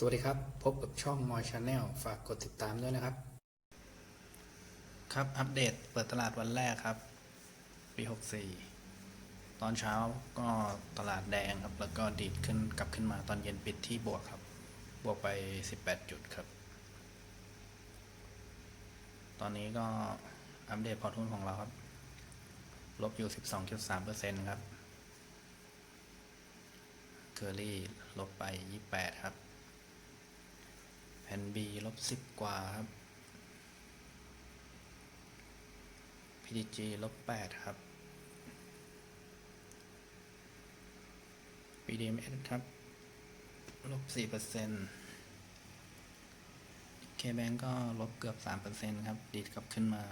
สวัสดีครับ พบกับช่องมอยชาแนลฝากกดติดตามด้วยนะครับ ครับ อัปเดตเปิดตลาดวันแรกครับ ปี 64 ตอนเช้าก็ตลาดแดงครับ แล้วก็ดีดขึ้นกลับขึ้นมาตอนเย็นปิดที่บวกครับ บวกไป 18 จุดครับ ตอนนี้ก็อัปเดตพอร์ตหุ้นของเราครับ ลบอยู่ 12.3%ครับเคอรี่ลบไป 28 ครับ ผ่น B ลบ10กว่าครับ PDG ลบ8ครับ BDMs ครับ ลบ4% KBank ก็ลบเกือบ3%ครับ ดีดกลับขึ้นมา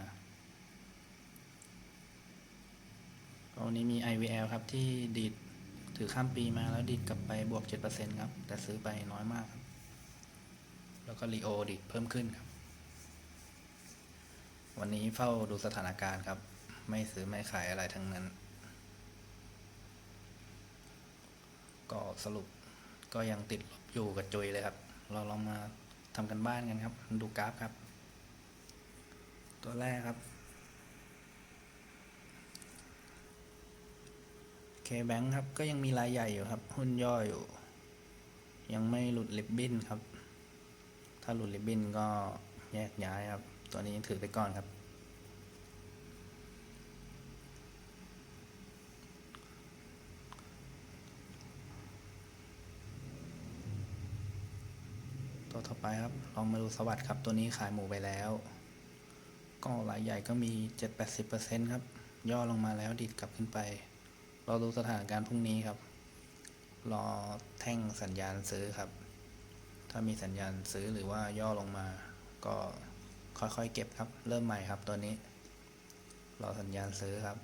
ก็วันนี้มี IVL ครับที่ดีดถือข้ามปีมาแล้วดีดกลับไปบวก 7%ครับ แต่ซื้อไปน้อยมากครับ แล้วก็รีโอดีดเพิ่มขึ้นครับ วันนี้เฝ้าดูสถานการณ์ครับ ไม่ซื้อไม่ขายอะไรทั้งนั้น ก็สรุปก็ยังติดลบอยู่กับจุยเลยครับ เราลองมาทำกันบ้านกันครับ ดูกราฟครับ ตัวแรกครับเคแบงครับ ก็ยังมีรายใหญ่อยู่ครับ หุ้นย่ออยู่ ยังไม่หลุดลิบบินครับ ถ้าหลุดลิบบินก็แยกย้ายครับ ตัวนี้ถือไปก่อนครับ ตัวต่อไปครับ ลองมาดูสวัสด์ครับ ตัวนี้ขายหมูไปแล้ว ก็รายใหญ่ก็มี 7-80%ครับ ย่อลงมาแล้วดีดกลับขึ้นไป เราดูสถานการณ์พรุ่งนี้ครับ รอแท่งสัญญาณซื้อครับ ถ้ามีสัญญาณซื้อหรือว่าย่อลงมา ก็ค่อยๆเก็บครับ เริ่มใหม่ครับตัวนี้ รอสัญญาณซื้อครับ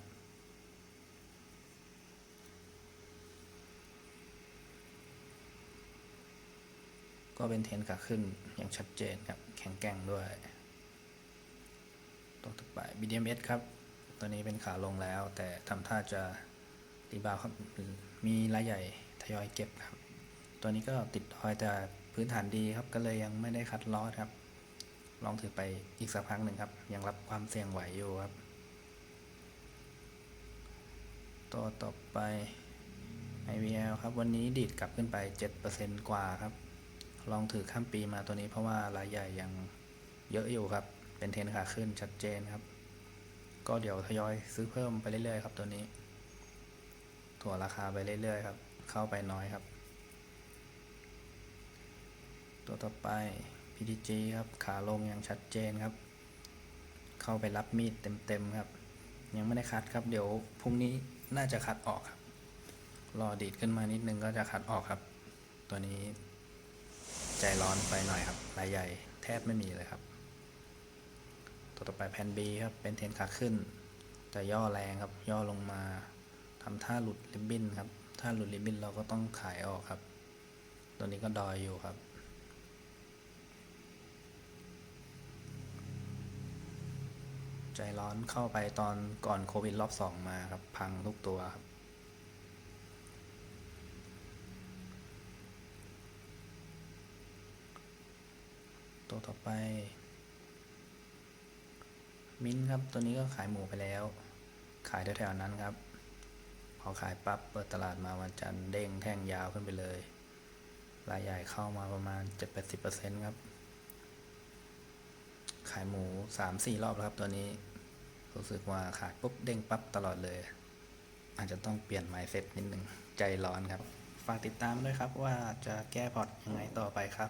ก็เป็นเทรนขาขึ้นอย่างชัดเจนครับ แข็งแกร่งด้วย ตัวต่อไป BDMs ครับ ตัวนี้เป็นขาลงแล้ว แต่ทำท่าจะรีบาวครับ มีรายใหญ่ทยอยเก็บครับ ตัวนี้ก็ติดดอยแต่ พื้นฐานดีครับก็เลยยังไม่ได้คัดลอสครับ ลองถือไปอีกสักพักหนึ่งครับ ยังรับความเสี่ยงไหวอยู่ครับ ตัวต่อไป IVL ครับ วันนี้ดีดกลับขึ้นไป 7%กว่าครับ ลองถือข้ามปีมาตัวนี้เพราะว่ารายใหญ่ยังเยอะอยู่ครับ เป็นเทรนขาขึ้นชัดเจนครับ ก็เดี๋ยวทยอยซื้อเพิ่มไปเรื่อยๆครับตัวนี้ ถั่วราคาไปเรื่อยๆครับ เข้าไปน้อยครับ ตัวต่อไป PTG ครับ ขาลงยังชัดเจนครับ เข้าไปรับมีดเต็มๆครับ ยังไม่ได้คัดครับ เดี๋ยวพรุ่งนี้น่าจะคัดออกครับ รอดีดขึ้นมานิดนึงก็จะคัดออกครับ ตัวนี้ ใจร้อนไปหน่อยครับรายใหญ่แทบไม่มีเลยครับ ตัวต่อไปแผ่น B ครับ เป็นเทนขาขึ้น แต่ย่อแรงครับ ย่อลงมาทำท่าหลุดริบบิ้นครับ ถ้าหลุดริบบิ้นเราก็ต้องขายออกครับ ตัวนี้ก็ดอยอยู่ครับ ใจร้อนเข้าไปตอนก่อนโควิดรอบสองมาครับ พังทุกตัวครับตัวต่อไป มิ้นครับ ตัวนี้ก็ขายหมูไปแล้ว ขายแถวๆนั้นครับ พอขายปั๊บเปิดตลาดมาวันจันทร์เด้งแท่งยาวขึ้นไปเลย รายใหญ่เข้ามาประมาณ 7-80%ครับ ขายหมู3-4รอบแล้วครับตัวนี้ รู้สึกว่าขายปุ๊บเด้งปั๊บตลอดเลย อาจจะต้องเปลี่ยนไมล์เซ็ตนิดหนึ่งใจร้อนครับ ฝากติดตามด้วยครับว่าจะแก้พอร์ตยังไงต่อไปครับ